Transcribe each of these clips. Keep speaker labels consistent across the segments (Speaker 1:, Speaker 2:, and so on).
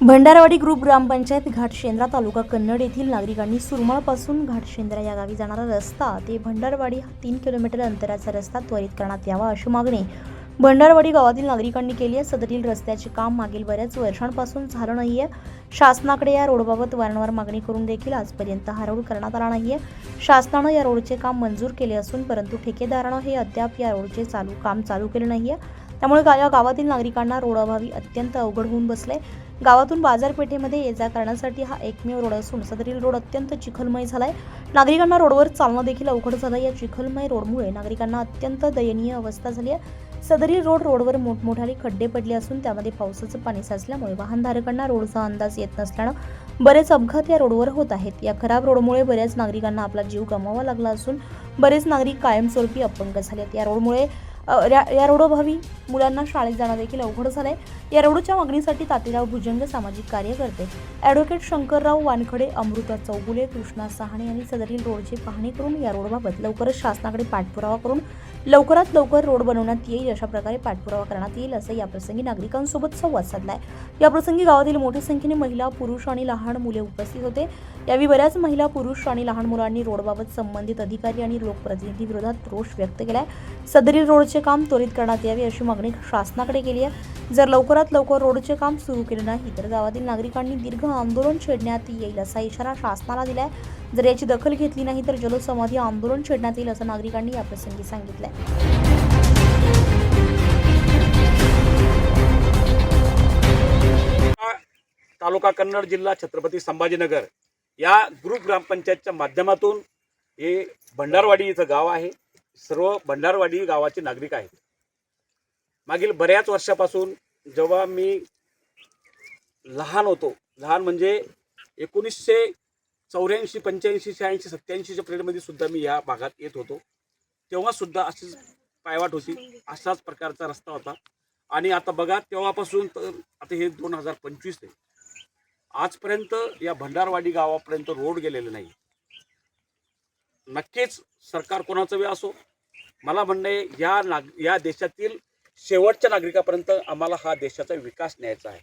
Speaker 1: Bhandarwadi group ग्रामपंचायत घाटशेंद्रा तालुका कन्नड येथील नागरिकांनी सुरमळपासून घाटशेंद्रा या गावी जाणारा रस्ता ते भंडारवाडी हा तीन किलोमीटर अंतराचा रस्ता त्वरित करण्यात यावा अशी मागणी. भंडारवाडी गावातील नागरिकांनी केली आहे. सदरील रस्त्याचे काम मागील बऱ्याच वर्षांपासून झालं नाही आहे शासनाकडे या रोडबाबत वारंवार मागणी करून देखील आजपर्यंत हा रोड करण्यात आला नाही आहे शासनानं या रोडचे काम मंजूर केले असून परंतु ठेकेदारानं हे अद्याप या रोडचे चालू काम चालू केले नाही आहे त्यामुळे गा- या गावातील नागरिकांना रोडाभावी अत्यंत अवघड होऊन बसले गावातून बाजारपेठेमध्ये ये जा करण्यासाठी हा एकमेव रोड असून सदरील रोड अत्यंत चिखलमय झालाय. नागरिकांना रोडवर चालणं देखील अवघड झालं. या चिखलमय रोडमुळे नागरिकांना अत्यंत दयनीय अवस्था झाली आहे. सदरील रोड रोडवर मोठमोठ्याने खड्डे पडले असून त्यामध्ये पावसाचं पाणी साचल्यामुळे वाहनधारकांना रोडचा अंदाज येत नसल्यानं बरेच अपघात या रोडवर होत आहेत. या खराब रोडमुळे बऱ्याच नागरिकांना आपला जीव गमावा लागला असून बरेच नागरिक कायमस्वरूपी अपंग झालेत. या रोडमुळे या- रोडोभावी मुलांना शाळेत जाणं देखील अवघड झालंय. या रोडच्या मागणीसाठी तातीराव भुजंग सामाजिक कार्यकर्ते ॲडव्होकेट शंकरराव वानखडे अमृता चौगुले कृष्णा सहाणे यांनी सदरील रोडची पाहणी करून या रोडबाबत लवकरच शासनाकडे पाठपुरावा करून लवकरात लवकर रोड बनवण्यात येईल अशा प्रकारे पाठपुरावा करण्यात येईल असं याप्रसंगी नागरिकांसोबत संवाद साधला आहे याप्रसंगी गावातील मोठ्या संख्येने महिला पुरुष आणि लहान मुले उपस्थित होते. यावेळी बऱ्याच महिला पुरुष आणि लहान मुलांनी रोडबाबत संबंधित अधिकारी आणि लोकप्रतिनिधी विरोधात रोष व्यक्त केलाय. सदरील रोडचे काम त्वरित करण्यात यावे अशी मागणी शासनाकडे केली आहे. जर लवकरात लवकर रोडचे काम सुरू केले नाही तर गावातील नागरिकांनी दीर्घ आंदोलन छेडण्यात येईल असा इशारा शासनाला दिलाय. जर याची दखल घेतली नाही तर जलसमाधी आंदोलन छेडण्यात येईल असं नागरिकांनी याप्रसंगी
Speaker 2: तालुका कन्नड जिल्हा छत्रपती संभाजीनगर या ग्रुप ग्रामपंचायतच्या माध्यमातून हे भंडारवाडी इथं गाव आहे. सर्व भंडारवाडी गावाचे नागरिक आहेत. मागील बऱ्याच वर्षापासून जेव्हा मी लहान होतो लहान म्हणजे एकोणीसशे चौऱ्याऐंशी पंच्याऐंशी शहाऐंशी सत्याऐंशीच्या पिरियडमध्ये सुद्धा मी या भागात येत होतो. तेव्हा सुद्धा अशीच पायवाट होती. असाच प्रकारचा रस्ता होता. आणि आता बघा तेव्हापासून तर आता हे दोन हजार पंचवीस आहे. आजपर्यंत या भंडारवाडी गावापर्यंत रोड गेलेले नाही. नक्कीच सरकार कोणाचं बी असो मला म्हणणं आहे या नाग या देशातील शेवटच्या नागरिकापर्यंत आम्हाला हा देशाचा विकास न्यायचा आहे.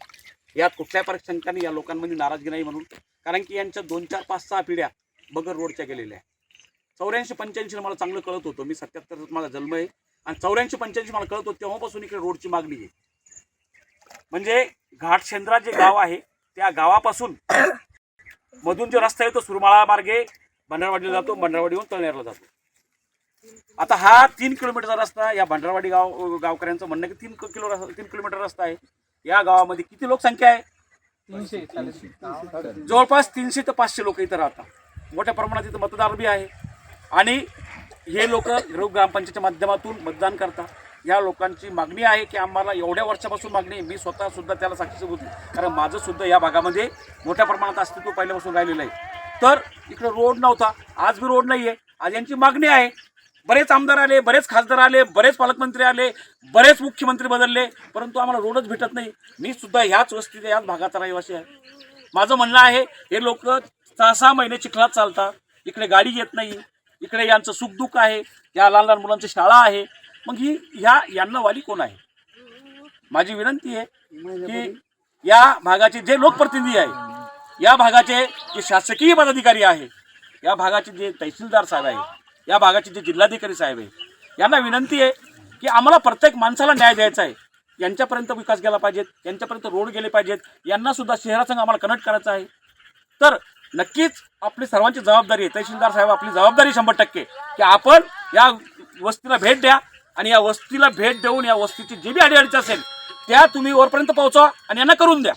Speaker 2: यात कुठल्या शंकाने या लोकांमध्ये नाराजगी नाही म्हणून. कारण की यांच्या दोन चार पाच सहा पिढ्या बगर रोडच्या गेलेल्या आहे चौऱ्याऐंशी पंच्याऐंशी मला चांगलं कळत होतं. मी सत्याहत्तर माझा जन्म आहे. आणि चौऱ्याऐंशी पंच्याऐंशी मला कळत होतं तेव्हापासून इकडे रोडची मागणी आहे. म्हणजे घाटशेंद्रा जे गाव आहे त्या गावापासून मधून जो रस्ता आहे तो सुरमाळा मार्गे भंडारवाडीला जातो भंडारवाडीहून तळनेरला जातो. आता हा तीन किलोमीटरचा रस्ता या भंडारवाडी गाव गावकऱ्यांचं म्हणणं की तीन किलो तीन किलोमीटर रस्ता आहे. या गावामध्ये किती लोकसंख्या आहे? जवळपास तीनशे ते पाचशे लोक इथं राहतात. मोठ्या प्रमाणात इथं मतदार बी आहे. आणि हे लोक ग्रुप ग्रामपंचायतच्या माध्यमातून मतदान करतात. या लोकांची मागणी आहे की आम्हाला एवढ्या वर्षापासून मागणी मी स्वतः सुद्धा त्याला साक्षी होती कारण माझं सुद्धा या भागामध्ये मोठ्या प्रमाणात अस्तित्व पहिल्यापासून राहिलेलं आहे. तर इकडं रोड नव्हता. आज बी रोड नाही आहे आज यांची मागणी आहे. बरेच आमदार आले बरेच खासदार आले बरेच पालकमंत्री आले बरेच मुख्यमंत्री बदलले परंतु आम्हाला रोडच भेटत नाही. मी सुद्धा ह्याच वस्तीच्या याच भागाचा रहिवासी आहे. माझं म्हणणं आहे हे लोक सहा सहा महिने चिखलात चालतात. इकडे गाडी येत नाही. इकडे यांचं सुखदुःख आहे या लहान लहान मुलांची शाळा आहे. मग ही ह्या यांना वाली कोण आहे? माझी विनंती आहे की या भागाचे जे लोकप्रतिनिधी आहे या भागाचे जे शासकीय पदाधिकारी आहे या भागाचे जे तहसीलदार साहेब आहे या भागाचे जे जिल्हाधिकारी साहेब आहे यांना विनंती आहे की आम्हाला प्रत्येक माणसाला न्याय द्यायचा आहे. यांच्यापर्यंत विकास गेला पाहिजेत यांच्यापर्यंत रोड गेले पाहिजेत यांना सुद्धा शहरासंघ आम्हाला कनेक्ट करायचं आहे. तर नक्कीच आपली सर्वांची जबाबदारी आहे. तहसीलदार साहेब आपली जबाबदारी शंभर टक्के. की आपण या वस्तीला भेट द्या आणि या वस्तीला भेट देऊन या वस्तीची जी बी अडीअडचण असेल त्या तुम्ही वरपर्यंत पोहोचवा आणि यांना करून द्या.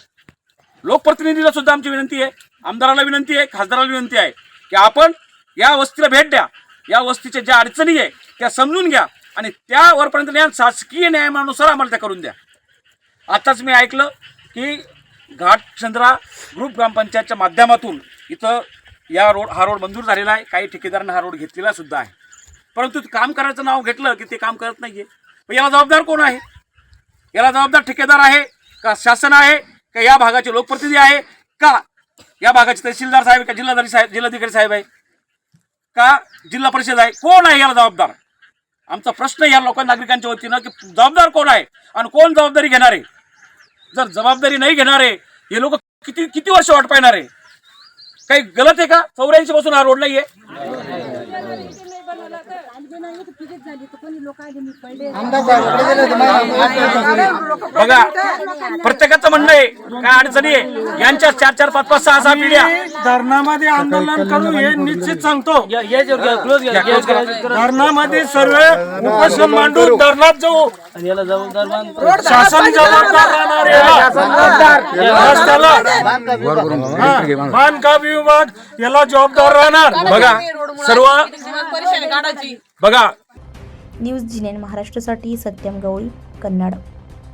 Speaker 2: लोकप्रतिनिधीला सुद्धा आमची विनंती आहे आमदाराला विनंती आहे खासदाराला विनंती आहे की आपण या वस्तीला भेट द्या. या वस्तीच्या ज्या अडचणी आहे त्या समजून घ्या आणि त्या वरपर्यंत न्याय शासकीय न्यायमानुसार आम्हाला त्या करून द्या. आताच मी ऐकलं की घाटचंद्रा ग्रुप ग्रामपंचायतच्या माध्यमातून इथं या रोड हा रोड मंजूर झालेला आहे. काही ठेकेदारांना हा रोड घेतलेला सुद्धा आहे. परंतु काम करायचं नाव घेतलं की ते काम करत नाही मग याला जबाबदार कोण आहे? याला जबाबदार ठेकेदार आहे का शासन आहे का या भागाचे लोकप्रतिनिधी आहे का या भागाचे तहसीलदार साहेब का जिल्हाधिकारी साहेब जिल्हाधिकारी साहेब आहे का जिल्हा परिषद आहे? कोण आहे याला जबाबदार? आमचा प्रश्न या लोकांना नागरिकांच्या वतीनं की जबाबदार कोण आहे? आणि कोण जबाबदारी घेणार? आहे जर जबाबदारी नाही घेणारे हे लोक किती किती वर्ष वाट पाहणार? आहे काही गलत आहे का? चौऱ्याऐंशी पासून हा रोड नाहीये. बघा प्रत्येकाचं म्हणणं आहे काय अडचणी आहे? यांच्या चार चार पाच पाच सहा सहा पिढ्या.
Speaker 3: धरणामध्ये आंदोलन करू हे निश्चित सांगतो. धरणामध्ये सर्व उपोषण मांडून धरणात जाऊ. शासन जबाबदार राहणार. रस्त्याला हा, बांधकाम विभाग? याला जबाबदार राहणार.
Speaker 2: बघा सर्व
Speaker 4: काढायची.
Speaker 2: बघा
Speaker 1: न्यूज जिनेन महाराष्ट्रासाठी सत्यम गवळी कन्नड.